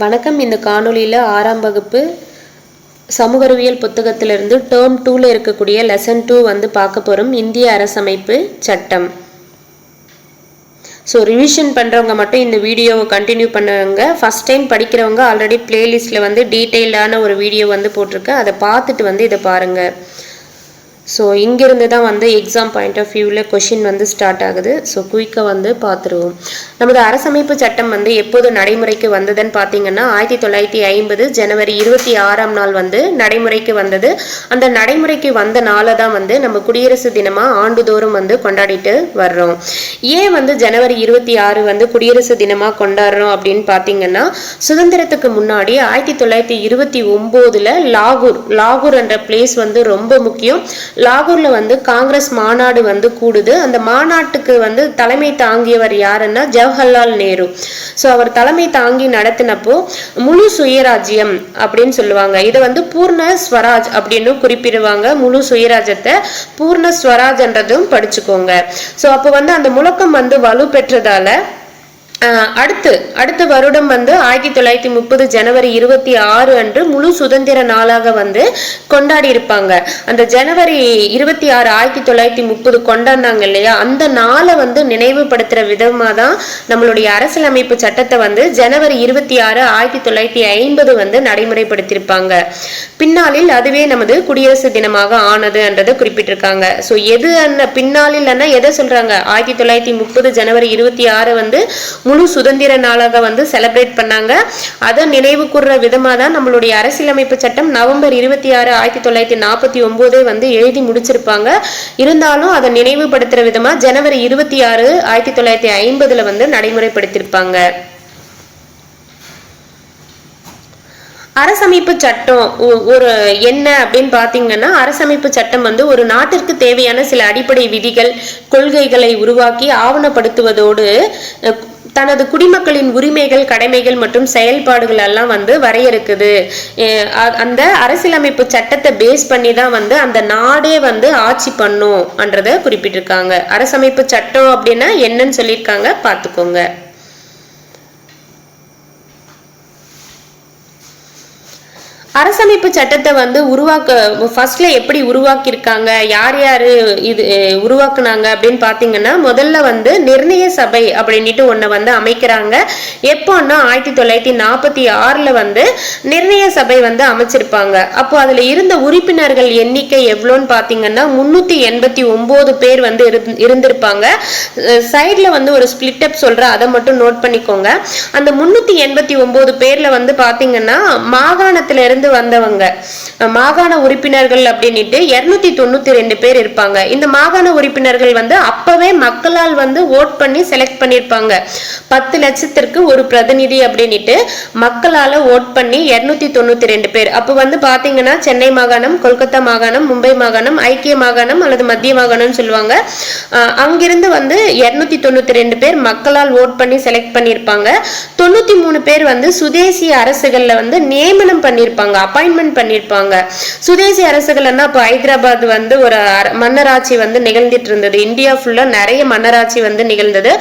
வணக்கம். இந்த காணொலியில் ஆறாம் வகுப்பு சமூக அறிவியல் புத்தகத்திலிருந்து டேர்ம் டூவில் இருக்கக்கூடிய லெசன் டூ வந்து பார்க்க போகிறோம் இந்திய அரசமைப்பு சட்டம். ஸோ ரிவிஷன் பண்ணுறவங்க மட்டும் இந்த வீடியோவை கண்டினியூ பண்ணுறவங்க ஃபஸ்ட் டைம் படிக்கிறவங்க ஆல்ரெடி பிளேலிஸ்ட்டில் வந்து டீட்டெயிலான ஒரு வீடியோ வந்து போட்டிருக்கேன் அதை பார்த்துட்டு வந்து இதை பாருங்கள் ஸோ இங்கிருந்து தான் வந்து எக்ஸாம் பாயிண்ட் ஆஃப் வியூவில் கொஷின் வந்து ஸ்டார்ட் ஆகுது. ஸோ குயிக்காக வந்து பார்த்துருவோம். நமது அரசமைப்பு சட்டம் வந்து எப்போது நடைமுறைக்கு வந்ததுன்னு பார்த்தீங்கன்னா ஆயிரத்தி தொள்ளாயிரத்தி ஐம்பது ஜனவரி இருபத்தி ஆறாம் நாள் வந்து நடைமுறைக்கு வந்தது. அந்த நடைமுறைக்கு வந்த நாளை தான் வந்து நம்ம குடியரசு தினமாக ஆண்டுதோறும் வந்து கொண்டாடிட்டு வர்றோம். ஏன் வந்து ஜனவரி இருபத்தி ஆறு வந்து குடியரசு தினமாக கொண்டாடுறோம் அப்படின்னு பார்த்தீங்கன்னா சுதந்திரத்துக்கு முன்னாடி ஆயிரத்தி தொள்ளாயிரத்தி இருபத்தி ஒம்போதில் லாகூர் லாகூர் என்ற பிளேஸ் வந்து ரொம்ப முக்கியம். லாகூர்ல வந்து காங்கிரஸ் மாநாடு வந்து கூடுது. அந்த மாநாட்டுக்கு வந்து தலைமை தாங்கியவர் யாருன்னா ஜவஹர்லால் நேரு. ஸோ அவர் தலைமை தாங்கி நடத்தினப்போ முழு சுயராஜ்யம் அப்படின்னு சொல்லுவாங்க. இதை வந்து பூர்ண ஸ்வராஜ் அப்படின்னு குறிப்பிடுவாங்க. முழு சுயராஜ்யத்தை பூர்ண ஸ்வராஜ்ன்றதும் படிச்சுக்கோங்க. ஸோ அப்போ வந்து அந்த முழக்கம் வந்து வலு பெற்றதால அடுத்து அடுத்த வருடம் வந்து ஆயிரத்தி தொள்ளாயிரத்தி முப்பது ஜனவரி இருபத்தி ஆறு அன்று முழு சுதந்திர நாளாக வந்து கொண்டாடி இருப்பாங்க. அந்த ஜனவரி இருபத்தி ஆறு ஆயிரத்தி தொள்ளாயிரத்தி முப்பது கொண்டாடினாங்க இல்லையா? அந்த நாளை வந்து நினைவுபடுத்துற விதமா தான் நம்மளுடைய அரசியலமைப்பு சட்டத்தை வந்து ஜனவரி இருபத்தி ஆறு ஆயிரத்தி தொள்ளாயிரத்தி ஐம்பது வந்து நடைமுறைப்படுத்தியிருப்பாங்க. பின்னாளில் அதுவே நமது குடியரசு தினமாக ஆனது என்றதை குறிப்பிட்டிருக்காங்க. ஸோ எது அந்த பின்னாளில் எதை சொல்றாங்க? ஆயிரத்தி தொள்ளாயிரத்தி முப்பது ஜனவரி இருபத்தி ஆறு வந்து முழு சுதந்திர நாளாக வந்து செலிப்ரேட் பண்ணாங்க. அதை நினைவு கூறுற விதமாக தான் நம்மளுடைய அரசியலமைப்பு சட்டம் நவம்பர் இருபத்தி ஆறு ஆயிரத்தி தொள்ளாயிரத்தி நாற்பத்தி ஒம்போதே வந்து எழுதி முடிச்சிருப்பாங்க. இருந்தாலும் அதை நினைவுபடுத்துகிற விதமாக ஜனவரி இருபத்தி ஆறு ஆயிரத்தி தொள்ளாயிரத்தி ஐம்பதுல வந்து நடைமுறைப்படுத்தியிருப்பாங்க அரசமைப்பு சட்டம் ஒரு என்ன அப்படின்னு பார்த்தீங்கன்னா அரசமைப்பு சட்டம் வந்து ஒரு நாட்டிற்கு தேவையான சில அடிப்படை விதிகள் கொள்கைகளை உருவாக்கி ஆவணப்படுத்துவதோடு தனது குடிமக்களின் உரிமைகள் கடமைகள் மற்றும் செயல்பாடுகள் எல்லாம் வந்து வரையறுக்குது. அ- அந்த அரசியலமைப்பு சட்டத்தை பேஸ் பண்ணி தான் வந்து அந்த நாடே வந்து ஆட்சி பண்ணும்ன்றதை குறிப்பிட்டிருக்காங்க. அரசமைப்பு சட்டம் அப்படின்னா என்னன்னு சொல்லியிருக்காங்க பார்த்துக்கோங்க. அரசமைப்பு சட்டத்தை வந்து உருவாக்க ஃபர்ஸ்ட்ல எப்படி உருவாக்கியிருக்காங்க யார் யார் இது உருவாக்குனாங்க அப்படின்னு பார்த்தீங்கன்னா முதல்ல வந்து நிர்ணய சபை அப்படின்ட்டு ஒன்றை வந்து அமைக்கிறாங்க. எப்போன்னா ஆயிரத்தி தொள்ளாயிரத்தி நாற்பத்தி ஆறில் வந்து நிர்ணய சபை வந்து அமைச்சிருப்பாங்க. அப்போ அதில் இருந்த உறுப்பினர்கள் எண்ணிக்கை எவ்வளோன்னு பார்த்தீங்கன்னா முந்நூற்றி எண்பத்தி ஒம்பது பேர் வந்து இருந்திருப்பாங்க. சைடில் வந்து ஒரு ஸ்பிளிட் அப் சொல்கிறேன் அதை மட்டும் நோட் பண்ணிக்கோங்க. அந்த முந்நூற்றி எண்பத்தி ஒம்பது பேரில் வந்து பார்த்தீங்கன்னா மாகாணத்திலிருந்து இருந்து வந்தவங்க. மாகாண உறுப்பினர்கள் அப்படின்னுட்டு இருநூத்தி தொண்ணூத்தி ரெண்டு பேர் இருப்பாங்க. இந்த மாகாண உறுப்பினர்கள் வந்து அப்பவே மக்களால் வந்து ஓட் பண்ணி செலக்ட் பண்ணியிருப்பாங்க. பத்து லட்சத்திற்கு ஒரு பிரதிநிதி அப்படின்னுட்டு மக்களால ஓட் பண்ணி இருநூத்தி தொண்ணூத்தி ரெண்டு பேர். அப்போ வந்து பாத்தீங்கன்னா சென்னை மாகாணம் கொல்கத்தா மாகாணம் மும்பை மாகாணம் ஐக்கிய மாகாணம் அல்லது மத்திய மாகாணம்னு சொல்லுவாங்க. அங்கிருந்து வந்து இருநூத்தி தொண்ணூத்தி ரெண்டு பேர் மக்களால் ஓட் பண்ணி செலக்ட் பண்ணியிருப்பாங்க. தொண்ணூத்தி மூணு பேர் வந்து சுதேசி அரசுகள்ல வந்து நியமனம் பண்ணியிருப்பாங்க. அப்பாயின்மெண்ட் பண்ணியிருப்பாங்க சுதேசி அரசுகள்னா இப்போ ஹைதராபாத் வந்து ஒரு மன்னராட்சி வந்து நிகழ்ந்துட்டு இருந்தது. இந்தியா ஃபுல்லாக நிறைய மன்னராட்சி வந்து நிகழ்ந்தது.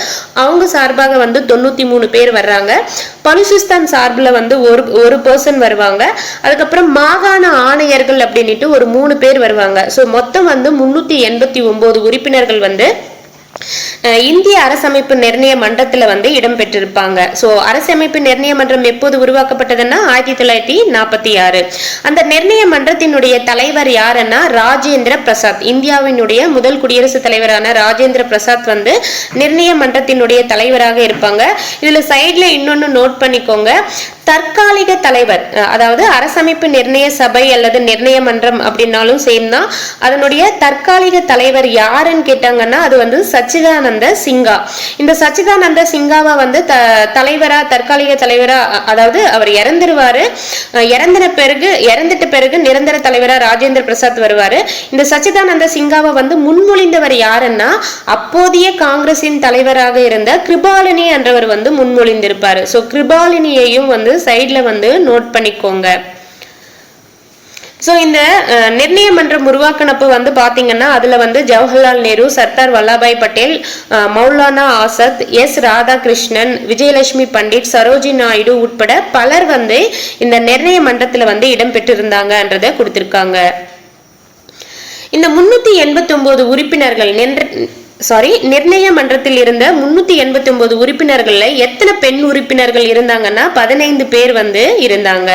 அவங்க சார்பாக வந்து தொண்ணூற்றி மூணு பேர் வர்றாங்க. பலுசிஸ்தான் சார்பில் வந்து ஒரு ஒரு பர்சன் வருவாங்க. அதுக்கப்புறம் மாகாண ஆணையர்கள் அப்படின்ட்டு ஒரு மூணு பேர் வருவாங்க. ஸோ மொத்தம் வந்து முந்நூற்றி எண்பத்தி ஒம்பது உறுப்பினர்கள் வந்து இந்திய அரசமைப்பு நிர்ணய மன்றத்தில் வந்து இடம்பெற்றிருப்பாங்க ஸோ அரசமைப்பு நிர்ணய மன்றம் எப்போது உருவாக்கப்பட்டதுன்னா ஆயிரத்தி தொள்ளாயிரத்தி நாற்பத்தி ஆறு. அந்த நிர்ணய மன்றத்தினுடைய தலைவர் யாருன்னா ராஜேந்திர பிரசாத். இந்தியாவினுடைய முதல் குடியரசுத் தலைவரான ராஜேந்திர பிரசாத் வந்து நிர்ணய மன்றத்தினுடைய தலைவராக இருப்பாங்க. இதில் சைடில் இன்னொன்னு நோட் பண்ணிக்கோங்க. தற்காலிக தலைவர் அதாவது அரசமைப்பு நிர்ணய சபை அல்லது நிர்ணய மன்றம் அப்படின்னாலும் சேம் தான். அதனுடைய தற்காலிக தலைவர் யாருன்னு கேட்டாங்கன்னா அது வந்து சச்சிதானந்த சிங்கா. இந்த சச்சிதானந்த சிங்காவை வந்து த தலைவரா தற்காலிக தலைவரா அதாவது அவர் இறந்துருவாரு. இறந்தன இறந்தின பிறகு இறந்துட்ட பிறகு நிரந்தர தலைவரா ராஜேந்திர பிரசாத் வருவாரு. இந்த சச்சிதானந்த சிங்காவை வந்து முன்மொழிந்தவர் யாருன்னா அப்போதைய காங்கிரசின் தலைவராக இருந்த கிருபாலினி என்றவர் வந்து முன்மொழிந்திருப்பாரு. ஸோ கிருபாலினியையும் வந்து சைட்ல வந்து நோட் பண்ணிக்கோங்க. ஸோ இந்த நிர்ணய மன்றம் உருவாக்கினப்ப வந்து பார்த்தீங்கன்னா அதுல வந்து ஜவஹர்லால் நேரு சர்தார் வல்லபாய் பட்டேல் மௌலானா ஆசாத் எஸ் ராதாகிருஷ்ணன் விஜயலட்சுமி பண்டிட் சரோஜி நாயுடு உட்பட பலர் வந்து இந்த நிர்ணய மன்றத்தில் வந்து இடம் கொடுத்துருக்காங்க கொடுத்திருக்காங்க. இந்த முன்னூத்தி எண்பத்தி ஒன்பது உறுப்பினர்கள் சாரி நிர்ணய மன்றத்தில் இருந்த முன்னூத்தி எண்பத்தி ஒன்பது உறுப்பினர்கள்ல எத்தனை பெண் உறுப்பினர்கள் இருந்தாங்கன்னா பதினைந்து பேர் வந்து இருந்தாங்க.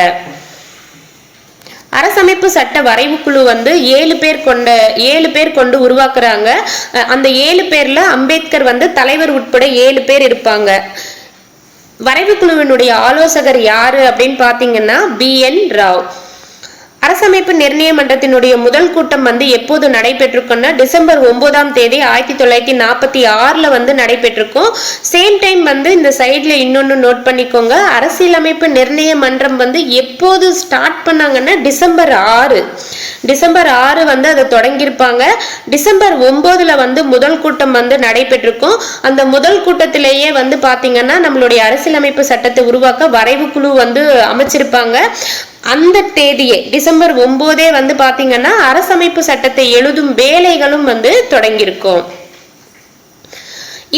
அரசமைப்பு சட்ட வரைவு குழு வந்து ஏழு பேர் கொண்ட ஏழு பேர் கொண்டு உருவாக்குறாங்க. அந்த ஏழு பேர்ல அம்பேத்கர் வந்து தலைவர் உட்பட ஏழு பேர் இருப்பாங்க. வரைவு குழுவினுடைய ஆலோசகர் யாரு அப்படின்னு பாத்தீங்கன்னா பி என் ராவ். அரசமைப்பு நிர்ணய மன்றத்தினுடைய முதல் கூட்டம் வந்து எப்போது நடைபெற்றிருக்குன்னா டிசம்பர் ஒன்பதாம் தேதி ஆயிரத்தி தொள்ளாயிரத்தி நாற்பத்தி ஆறில் வந்து நடைபெற்றிருக்கும். சேம் டைம் வந்து இந்த சைடில் இன்னொன்று நோட் பண்ணிக்கோங்க. அரசியலமைப்பு நிர்ணய மன்றம் வந்து எப்போது ஸ்டார்ட் பண்ணாங்கன்னா டிசம்பர் ஆறு. டிசம்பர் ஆறு வந்து அதை தொடங்கியிருப்பாங்க. டிசம்பர் ஒம்போதில் வந்து முதல் கூட்டம் வந்து நடைபெற்றிருக்கும். அந்த முதல் கூட்டத்திலேயே வந்து பார்த்தீங்கன்னா நம்மளுடைய அரசியலமைப்பு சட்டத்தை உருவாக்க வரைவு குழு வந்து அமைச்சிருப்பாங்க. அந்த தேதியே டிசம்பர் ஒன்பதே வந்து பாத்தீங்கன்னா அரசமைப்பு சட்டத்தை எழுதும் வேலைகளும் வந்து தொடங்கியிருக்கும்.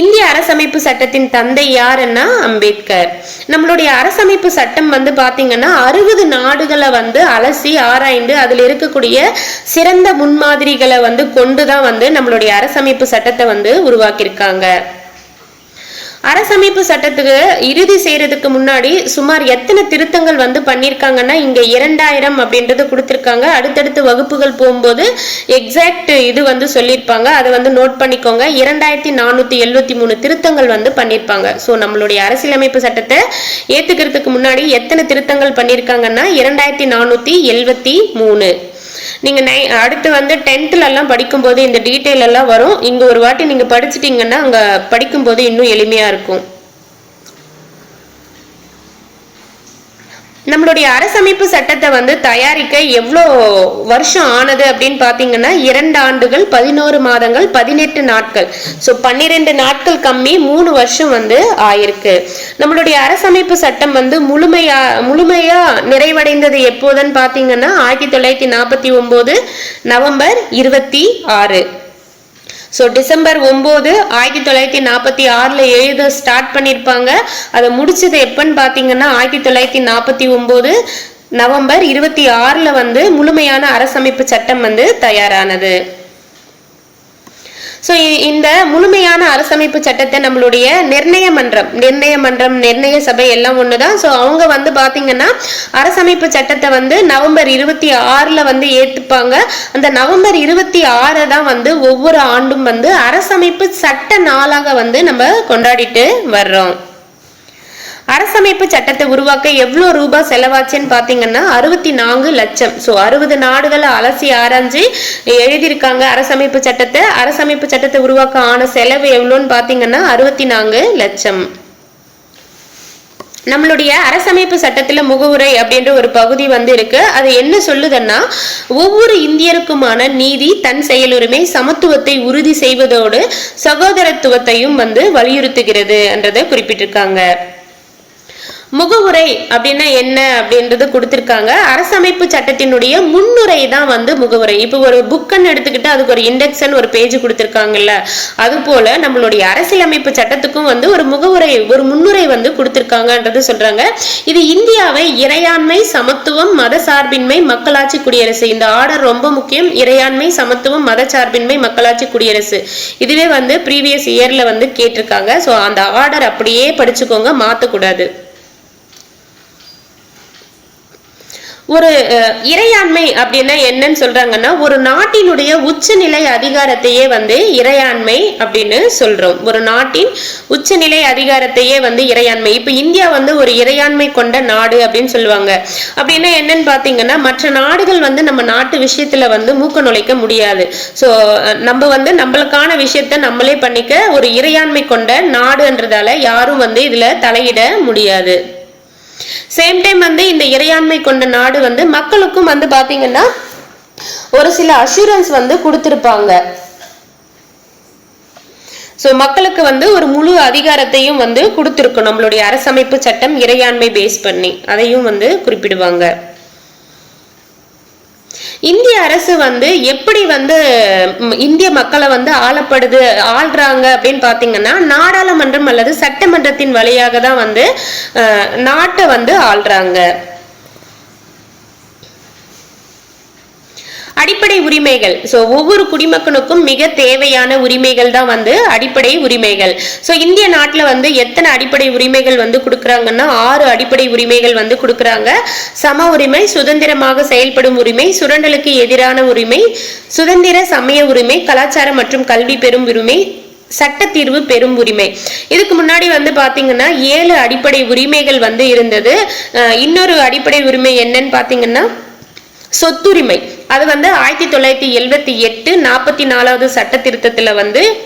இந்திய அரசமைப்பு சட்டத்தின் தந்தை யாருன்னா அம்பேத்கர். நம்மளுடைய அரசமைப்பு சட்டம் வந்து பாத்தீங்கன்னா அறுபது நாடுகளை வந்து அலசி ஆராய்ந்து அதில் இருக்கக்கூடிய சிறந்த முன்மாதிரிகளை வந்து கொண்டுதான் வந்து நம்மளுடைய அரசமைப்பு சட்டத்தை வந்து உருவாக்கியிருக்காங்க. அரசமைப்பு சட்டத்துக்கு இறுதி செய்யறதுக்கு முன்னாடி சுமார் எத்தனை திருத்தங்கள் வந்து பண்ணியிருக்காங்கன்னா இங்க இரண்டாயிரம் அப்படின்றது கொடுத்துருக்காங்க. அடுத்தடுத்து வகுப்புகள் போகும்போது எக்ஸாக்ட் இது வந்து சொல்லியிருப்பாங்க. அதை வந்து நோட் பண்ணிக்கோங்க. இரண்டாயிரத்தி நானூத்தி எழுபத்தி மூணு திருத்தங்கள் வந்து பண்ணியிருப்பாங்க ஸோ நம்மளுடைய அரசியலமைப்பு சட்டத்தை ஏத்துக்கிறதுக்கு முன்னாடி எத்தனை திருத்தங்கள் பண்ணியிருக்காங்கன்னா இரண்டாயிரத்தி நானூத்தி எழுபத்தி மூணு. நீங்கள் நை அடுத்து வந்து டென்த்துலலாம் படிக்கும்போது இந்த டீட்டெயில் எல்லாம் வரும். இங்கே ஒரு வாட்டி நீங்கள் படிச்சிட்டிங்கன்னா அங்கே படிக்கும்போது இன்னும் எளிமையாக இருக்கும். நம்மளுடைய அரசமைப்பு சட்டத்தை வந்து தயாரிக்க எவ்வளோ வருஷம் ஆனது அப்படின்னு பார்த்தீங்கன்னா இரண்டு ஆண்டுகள் பதினோரு மாதங்கள் பதினெட்டு நாட்கள். ஸோ பன்னிரெண்டு நாட்கள் கம்மி மூணு வருஷம் வந்து ஆயிருக்கு. நம்மளுடைய அரசமைப்பு சட்டம் வந்து முழுமையா முழுமையா நிறைவடைந்தது எப்போதுன்னு பார்த்தீங்கன்னா ஆயிரத்தி தொள்ளாயிரத்தி நாற்பத்தி ஒன்பது நவம்பர் இருபத்தி ஆறு. ஸோ டிசம்பர் ஒம்பது ஆயிரத்தி தொள்ளாயிரத்தி நாற்பத்தி ஆறில் எழுத ஸ்டார்ட் பண்ணியிருப்பாங்க அதை முடிச்சது எப்போன்னு பார்த்தீங்கன்னா ஆயிரத்தி தொள்ளாயிரத்தி நாற்பத்தி ஒம்பது நவம்பர் இருபத்தி ஆறில் வந்து முழுமையான அரசமைப்பு சட்டம் வந்து தயாரானது. ஸோ இந்த முழுமையான அரசமைப்பு சட்டத்தை நம்மளுடைய நிர்ணய மன்றம் நிர்ணய மன்றம் நிர்ணய சபை எல்லாம் ஒன்று தான் ஸோ அவங்க வந்து பார்த்தீங்கன்னா அரசமைப்பு சட்டத்தை வந்து நவம்பர் இருபத்தி ஆறில் வந்து ஏற்றுப்பாங்க அந்த நவம்பர் இருபத்தி ஆறை தான் வந்து ஒவ்வொரு ஆண்டும் வந்து அரசமைப்பு சட்ட நாளாக வந்து நம்ம கொண்டாடிட்டு வர்றோம். அரசமைப்பு சட்டத்தை உருவாக்க எவ்வளோ ரூபாய் செலவாச்சுன்னு பார்த்தீங்கன்னா அறுபத்தி நான்கு லட்சம். ஸோ அறுபது நாடுகளை அலசி ஆராய்ஞ்சு எழுதியிருக்காங்க அரசமைப்பு சட்டத்தை. அரசமைப்பு சட்டத்தை உருவாக்க ஆன செலவு எவ்வளோன்னு பார்த்தீங்கன்னா அறுபத்தி நான்கு லட்சம். நம்மளுடைய அரசமைப்பு சட்டத்தில் முகவுரை அப்படின்ற ஒரு பகுதி வந்து இருக்கு அது என்ன சொல்லுதுன்னா ஒவ்வொரு இந்தியருக்குமான நீதி தன் செயலுரிமை சமத்துவத்தை உறுதி செய்வதோடு சகோதரத்துவத்தையும் வந்து வலியுறுத்துகிறது என்றதை குறிப்பிட்டிருக்காங்க. முகவுரை அப்படின்னா என்ன அப்படின்றது கொடுத்துருக்காங்க. அரசமைப்பு சட்டத்தினுடைய முன்னுரை தான் வந்து முகவுரை. இப்போ ஒரு புக்குன்னு எடுத்துக்கிட்டு அதுக்கு ஒரு இண்டெக்ஷன் ஒரு பேஜ் கொடுத்துருக்காங்கல்ல. அதுபோல நம்மளுடைய அரசியலமைப்பு சட்டத்துக்கும் வந்து ஒரு முகவுரை ஒரு முன்னுரை வந்து கொடுத்துருக்காங்கன்றது சொல்றாங்க. இது இந்தியாவை இறையாண்மை சமத்துவம் மத சார்பின்மை மக்களாட்சி குடியரசு. இந்த ஆர்டர் ரொம்ப முக்கியம். இறையாண்மை சமத்துவம் மத சார்பின்மை மக்களாட்சி குடியரசு. இதுவே வந்து ப்ரீவியஸ் இயர்ல வந்து கேட்டிருக்காங்க. ஸோ அந்த ஆர்டர் அப்படியே படிச்சுக்கோங்க. மாற்றக்கூடாது ஒரு இறையாண்மை அப்படின்னா என்னன்னு சொல்றாங்கன்னா ஒரு நாட்டினுடைய உச்சநிலை அதிகாரத்தையே வந்து இறையாண்மை அப்படின்னு சொல்றோம். ஒரு நாட்டின் உச்சநிலை அதிகாரத்தையே வந்து இறையாண்மை. இப்போ இந்தியா வந்து ஒரு இறையாண்மை கொண்ட நாடு அப்படின்னு சொல்லுவாங்க. அப்படின்னா என்னன்னு பார்த்தீங்கன்னா மற்ற நாடுகள் வந்து நம்ம நாட்டு விஷயத்துல வந்து மூக்க நுழைக்க முடியாது. ஸோ நம்ம வந்து நம்மளுக்கான விஷயத்த நம்மளே பண்ணிக்க ஒரு இறையாண்மை கொண்ட நாடுன்றதால யாரும் வந்து இதுல தலையிட முடியாது. சேம் டைம் வந்து இந்த இறையாண்மை கொண்ட நாடு வந்து மக்களுக்கும் வந்து பாத்தீங்கன்னா ஒரு சில அஷூரன்ஸ் வந்து கொடுத்துருப்பாங்க. ஸோ மக்களுக்கு வந்து ஒரு முழு அதிகாரத்தையும் வந்து கொடுத்துருக்கும் நம்மளுடைய அரசமைப்பு சட்டம் இறையாண்மை பேஸ் பண்ணி. அதையும் வந்து குறிப்பிடுவாங்க. இந்திய அரசு வந்து எப்படி வந்து இந்திய மக்களை வந்து ஆளப்படுது ஆள்றாங்க அப்படின்னு பார்த்தீங்கன்னா நாடாளுமன்றம் அல்லது சட்டமன்றத்தின் வழியாக தான் வந்து நாட்டை வந்து ஆள்றாங்க. அடிப்படை உரிமைகள். ஸோ ஒவ்வொரு குடிமகனுக்கும் மிக தேவையான உரிமைகள் தான் வந்து அடிப்படை உரிமைகள். ஸோ இந்திய நாட்டில் வந்து எத்தனை அடிப்படை உரிமைகள் வந்து கொடுக்குறாங்கன்னா ஆறு அடிப்படை உரிமைகள் வந்து கொடுக்குறாங்க. சம உரிமை சுதந்திரமாக செயல்படும் உரிமை சுரண்டலுக்கு எதிரான உரிமை சுதந்திர சமய உரிமை கலாச்சாரம் மற்றும் கல்வி பெறும் உரிமை சட்ட தீர்வு பெறும் உரிமை. இதுக்கு முன்னாடி வந்து பார்த்தீங்கன்னா ஏழு அடிப்படை உரிமைகள் வந்து இருந்தது. இன்னொரு அடிப்படை உரிமை என்னன்னு பார்த்தீங்கன்னா சொத்துரிமை. அது வந்து ஆயிரத்தி தொள்ளாயிரத்தி எழுபத்தி எட்டு நாற்பத்தி நாலாவது சட்ட திருத்தத்தில் வந்து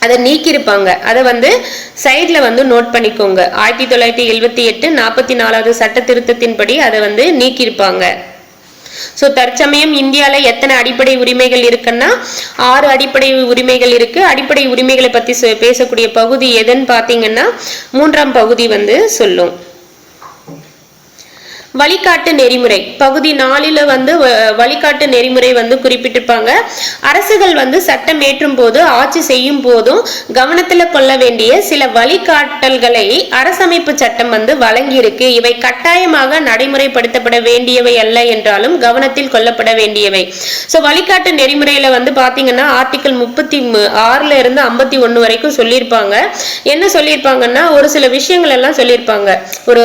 அதை நீக்கியிருப்பாங்க. அதை வந்து சைடில் வந்து நோட் பண்ணிக்கோங்க. ஆயிரத்தி தொள்ளாயிரத்தி எழுபத்தி எட்டு நாற்பத்தி நாலாவது சட்ட திருத்தத்தின்படி அதை வந்து நீக்கியிருப்பாங்க. ஸோ தற்சமயம் இந்தியாவில் எத்தனை அடிப்படை உரிமைகள் இருக்குன்னா ஆறு அடிப்படை உரிமைகள் இருக்கு. அடிப்படை உரிமைகளை பற்றி சொ- பேசக்கூடிய பகுதி எதுன்னு பார்த்தீங்கன்னா மூன்றாம் பகுதி வந்து சொல்லும். வழிகாட்டு நெறிமுறை. பகுதி நாலில் வந்து வழிகாட்டு நெறிமுறை வந்து குறிப்பிட்டிருப்பாங்க. அரசுகள் வந்து சட்டம் ஏற்றும் போது ஆட்சி செய்யும் போதும் கவனத்தில் கொள்ள வேண்டிய சில வழிகாட்டல்களை அரசமைப்பு சட்டம் வந்து வழங்கியிருக்கு. இவை கட்டாயமாக நடைமுறைப்படுத்தப்பட வேண்டியவை அல்ல என்றாலும் கவனத்தில் கொள்ளப்பட வேண்டியவை. ஸோ வழிகாட்டு நெறிமுறையில வந்து பார்த்தீங்கன்னா ஆர்டிகல் முப்பத்தி ஆறுல இருந்து ஐம்பத்தி ஒன்று வரைக்கும் சொல்லியிருப்பாங்க. என்ன சொல்லியிருப்பாங்கன்னா ஒரு சில விஷயங்கள் எல்லாம் சொல்லியிருப்பாங்க. ஒரு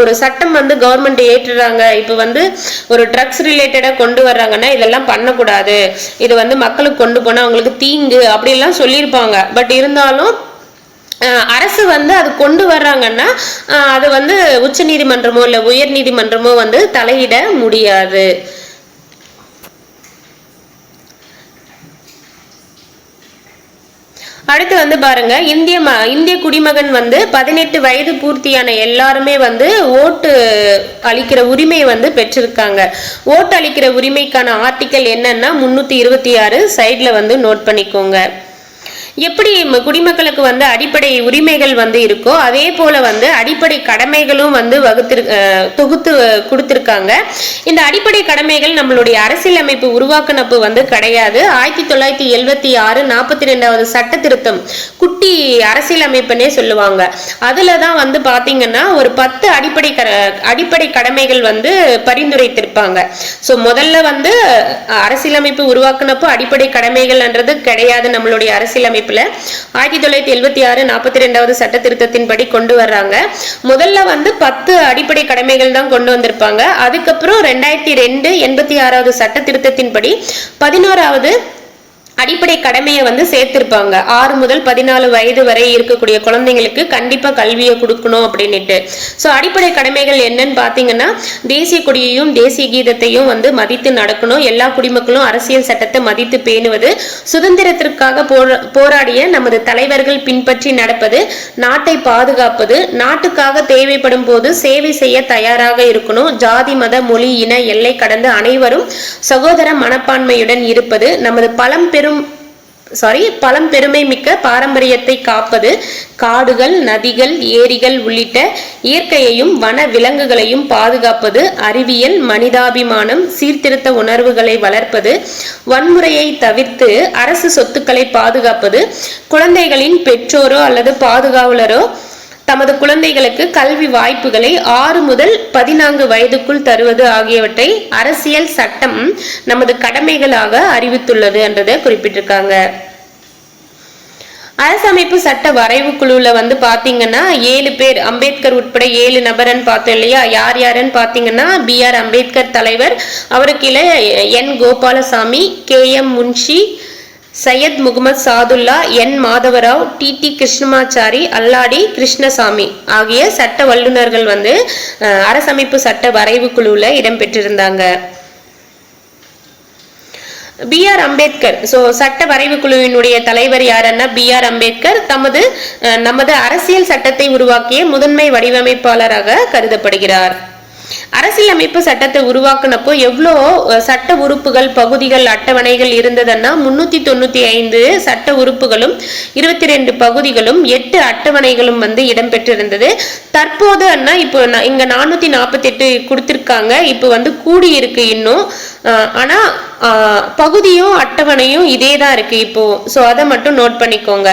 ஒரு சட்டம் வந்து கவர்மெண்ட் ஏற்றுறாங்க. இப்போ வந்து ஒரு ட்ரக்ஸ் ரிலேட்டடாக கொண்டு வர்றாங்கன்னா இதெல்லாம் பண்ணக்கூடாது. இது வந்து மக்களுக்கு கொண்டு போனால் அவங்களுக்கு தீங்கு அப்படிலாம் சொல்லியிருப்பாங்க. பட் இருந்தாலும் அரசு வந்து அது கொண்டு வர்றாங்கன்னா அது வந்து உச்ச நீதிமன்றமோ இல்லை உயர் நீதிமன்றமோ வந்து தலையிட முடியாது. அடுத்து வந்து பாருங்க இந்திய ம இந்திய குடிமகன் வந்து பதினெட்டு வயது பூர்த்தியான எல்லாருமே வந்து ஓட்டு அளிக்கிற உரிமையை வந்து பெற்றிருக்காங்க. ஓட்டு அளிக்கிற உரிமைக்கான ஆர்டிக்கல் என்னன்னா முன்னூத்தி இருபத்தி ஆறு சைட்ல வந்து நோட் பண்ணிக்கோங்க. எப்படி குடிமக்களுக்கு வந்து அடிப்படை உரிமைகள் வந்து இருக்கோ அதே போல வந்து அடிப்படை கடமைகளும் வந்து வகுத்திரு தொகுத்து கொடுத்துருக்காங்க. இந்த அடிப்படை கடமைகள் நம்மளுடைய அரசியலமைப்பு உருவாக்கினப்பு வந்து கிடையாது. ஆயிரத்தி தொள்ளாயிரத்தி எழுபத்தி ஆறு நாற்பத்தி ரெண்டாவது சட்ட திருத்தம் குட்டி அரசியலமைப்புன்னே சொல்லுவாங்க. அதுல தான் வந்து பாத்தீங்கன்னா ஒரு பத்து அடிப்படை க அடிப்படை கடமைகள் வந்து பரிந்துரைத்திருப்பாங்க. ஸோ முதல்ல வந்து அரசியலமைப்பு உருவாக்கினப்போ அடிப்படை கடமைகள்ன்றது கிடையாது நம்மளுடைய அமைப்பில் ஆயிரத்தி தொள்ளாயிரத்தி எழுவத்தி ஆறு நாற்பத்தி ரெண்டாவது சட்ட திருத்தத்தின்படி கொண்டு வர்றாங்க. முதல்ல வந்து பத்து அடிப்படை கடமைகள் தான் கொண்டு வந்திருப்பாங்க. அதுக்கப்புறம் ரெண்டாயிரத்தி ரெண்டு எண்பத்தி ஆறாவது சட்ட திருத்தத்தின்படி பதினோராவது அடிப்படை கடமையை வந்து சேர்த்திருப்பாங்க. ஆறு முதல் பதினாலு வயது வரை இருக்கக்கூடிய குழந்தைங்களுக்கு கண்டிப்பா கல்வியை கொடுக்கணும் அப்படின்னுட்டு. ஸோ அடிப்படை கடமைகள் என்னன்னு பார்த்தீங்கன்னா தேசிய கொடியையும் தேசிய கீதத்தையும் வந்து மதித்து நடக்கணும். எல்லா குடிமக்களும் அரசியல் சட்டத்தை மதித்து பேணுவது சுதந்திரத்திற்காக போரா- போராடிய நமது தலைவர்கள் பின்பற்றி நடப்பது நாட்டை பாதுகாப்பது நாட்டுக்காக தேவைப்படும் போது சேவை செய்ய தயாராக இருக்கணும். ஜாதி மத மொழி இன எல்லை கடந்து அனைவரும் சகோதர மனப்பான்மையுடன் இருப்பது நமது பழம் பெரும் சாரி பழம் பெருமை மிக்க பாரம்பரியத்தை காப்பது காடுகள் நதிகள் ஏரிகள் உள்ளிட்ட இயற்கையையும் வன விலங்குகளையும் பாதுகாப்பது அறிவியல் மனிதாபிமானம் சீர்திருத்த உணர்வுகளை வளர்ப்பது வன்முறையை தவிர்த்து அரசு சொத்துக்களை பாதுகாப்பது குழந்தைகளின் பெற்றோரோ அல்லது பாதுகாவலரோ தமது குழந்தைகளுக்கு கல்வி வாய்ப்புகளை ஆறு முதல் பதினான்கு வயதுக்குள் தருவது ஆகியவற்றை அரசியல் சட்டம் நமது கடமைகளாக அறிவித்துள்ளது என்றதை குறிப்பிட்டிருக்காங்க. அரசமைப்பு சட்ட வரைவு குழுல வந்து பாத்தீங்கன்னா ஏழு பேர் அம்பேத்கர் உட்பட ஏழு நபரன்னு பார்த்தோம் இல்லையா? யார் யாருன்னு பாத்தீங்கன்னா பி ஆர் அம்பேத்கர் தலைவர் அவருக்கு N Gopalaswami K M Munshi Syed Mohammed Saadulla N. Madhavrao T. T. Krishnamachari Alladi Krishnaswamy ஆகிய சட்ட வல்லுநர்கள் வந்து அரசமைப்பு சட்ட வரைவு குழுவில் இடம்பெற்றிருந்தாங்க. பி. ஆர். அம்பேத்கர். ஸோ சட்ட வரைவு குழுவினுடைய தலைவர் யாருன்னா பி. ஆர். அம்பேத்கர். தமது நமது அரசியல் சட்டத்தை உருவாக்கிய முதன்மை வடிவமைப்பாளராக கருதப்படுகிறார். அரசியலமைப்பு சட்டத்தை உருவாக்குனப்போ எவ்வளோ சட்ட உறுப்புகள் பகுதிகள் அட்டவணைகள் இருந்ததுன்னா முன்னூத்தி தொண்ணூத்தி ஐந்து சட்ட உறுப்புகளும் இருபத்தி ரெண்டு பகுதிகளும் எட்டு அட்டவணைகளும் வந்து இடம்பெற்றிருந்தது. தற்போது அண்ணா இப்போ இங்க நானூத்தி நாற்பத்தி எட்டு கொடுத்திருக்காங்க. இப்போ வந்து கூடி இருக்கு இன்னும். ஆனால் பகுதியும் அட்டவணையும் இதே தான் இருக்குது இப்போ. ஸோ அதை மட்டும் நோட் பண்ணிக்கோங்க.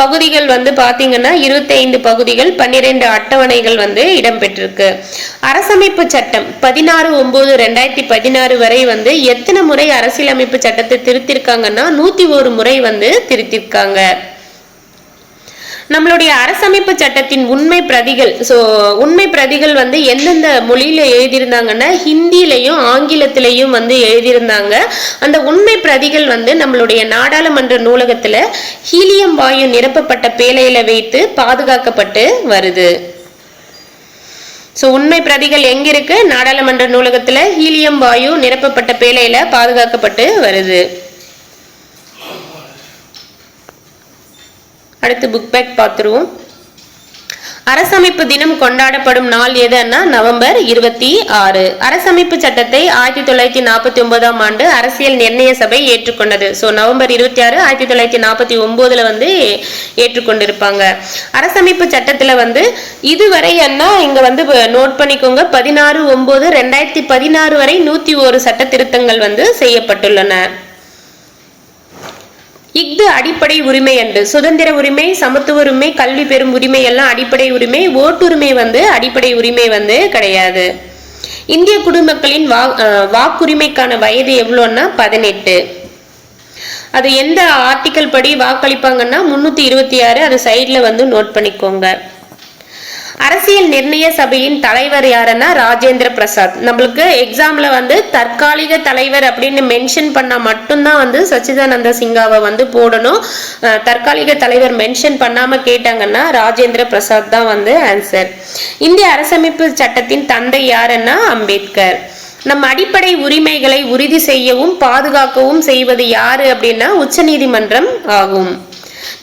பகுதிகள் வந்து பார்த்தீங்கன்னா இருபத்தைந்து பகுதிகள் பன்னிரெண்டு அட்டவணைகள் வந்து இடம்பெற்றிருக்கு. அரசமைப்பு சட்டம் பதினாறு ஒம்பது ரெண்டாயிரத்தி பதினாறு வரை வந்து எத்தனை முறை அரசியலமைப்பு சட்டத்தை திருத்திருக்காங்கன்னா நூற்றி ஒரு முறை வந்து திருத்திருக்காங்க. நம்மளுடைய அரசமைப்பு சட்டத்தின் உண்மை பிரதிகள் ஸோ உண்மை பிரதிகள் வந்து எந்தெந்த மொழியில எழுதியிருந்தாங்கன்னா ஹிந்திலையும் ஆங்கிலத்திலையும் வந்து எழுதியிருந்தாங்க. அந்த உண்மை பிரதிகள் வந்து நம்மளுடைய நாடாளுமன்ற நூலகத்துல ஹீலியம் வாயு நிரப்பப்பட்ட பேழையில வைத்து பாதுகாக்கப்பட்டு வருது. ஸோ உண்மை பிரதிகள் எங்க இருக்கு நாடாளுமன்ற நூலகத்துல ஹீலியம் வாயு நிரப்பப்பட்ட பேழையில பாதுகாக்கப்பட்டு வருது. அடுத்து புக் பேக் பார்த்துருவோம். அரசமைப்பு தினம் கொண்டாடப்படும் நாள் எதுன்னா நவம்பர் இருபத்தி ஆறு. அரசமைப்பு சட்டத்தை ஆயிரத்தி தொள்ளாயிரத்தி நாற்பத்தி ஒன்பதாம் ஆண்டு அரசியல் நிர்ணய சபை ஏற்றுக்கொண்டது. ஸோ நவம்பர் இருபத்தி ஆறு ஆயிரத்தி தொள்ளாயிரத்தி நாற்பத்தி ஒன்பதுல வந்து ஏற்றுக்கொண்டிருப்பாங்க. அரசமைப்பு சட்டத்துல வந்து இதுவரை என்ன இங்க வந்து நோட் பண்ணிக்கோங்க. பதினாறு ஒன்பது ரெண்டாயிரத்தி பதினாறு வரை நூத்தி ஒரு சட்ட திருத்தங்கள் வந்து செய்யப்பட்டுள்ளன. இஃது அடிப்படை உரிமை என்று. சுதந்திர உரிமை சமத்துவ உரிமை கல்வி பெறும் உரிமை எல்லாம் அடிப்படை உரிமை. ஓட்டுரிமை வந்து அடிப்படை உரிமை வந்து கிடையாது. இந்திய குடிமக்களின் வா வாக்குரிமைக்கான வயது எவ்வளோன்னா பதினெட்டு. அது எந்த ஆர்டிக்கல் படி வாக்களிப்பாங்கன்னா முன்னூத்தி இருபத்தி ஆறு. அது சைட்ல வந்து நோட் பண்ணிக்கோங்க. அரசியல் நிர்ணய சபையின் தலைவர் யாருன்னா ராஜேந்திர பிரசாத். நம்மளுக்கு எக்ஸாம்ல வந்து தற்காலிக தலைவர் அப்படின்னு மென்ஷன் பண்ணா மட்டும்தான் வந்து சச்சிதானந்த சிங்காவை வந்து போடணும். தற்காலிக தலைவர் மென்ஷன் பண்ணாம கேட்டாங்கன்னா ராஜேந்திர பிரசாத் தான் வந்து ஆன்சர் இந்திய அரசமைப்பு சட்டத்தின் தந்தை யாருன்னா அம்பேத்கர். நம் அடிப்படை உரிமைகளை உறுதி செய்யவும் பாதுகாக்கவும் செய்வது யாரு அப்படின்னா உச்சநீதிமன்றம் ஆகும்.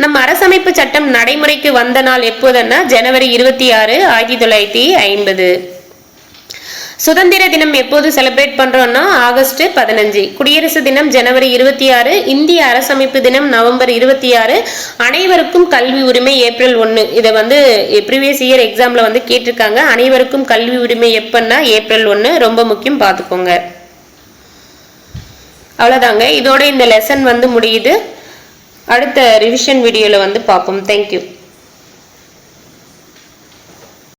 நம் அரசமைப்பு சட்டம் நடைமுறைக்கு வந்த நாள் எப்போதுன்னா ஜனவரி இருபத்தி ஆறு ஆயிரத்தி தொள்ளாயிரத்தி ஐம்பது. சுதந்திர தினம் எப்போது செலிப்ரேட் பண்றோம்னா ஆகஸ்ட் பதினஞ்சு. குடியரசு தினம் ஜனவரி இருபத்தி ஆறு இந்திய அரசமைப்பு தினம் நவம்பர் இருபத்தி ஆறு அனைவருக்கும் கல்வி உரிமை ஏப்ரல் ஒன்று இதை வந்து ப்ரீவியஸ் இயர் எக்ஸாம்ல வந்து கேட்டிருக்காங்க. அனைவருக்கும் கல்வி உரிமை எப்பன்னா ஏப்ரல் ஒன்று ரொம்ப முக்கியம் பார்த்துக்கோங்க. அவ்வளோதாங்க இதோட இந்த லெசன் வந்து முடியுது. அடுத்த ரிவிஷன் வீடியோவில் வந்து பார்ப்போம். தேங்க்யூ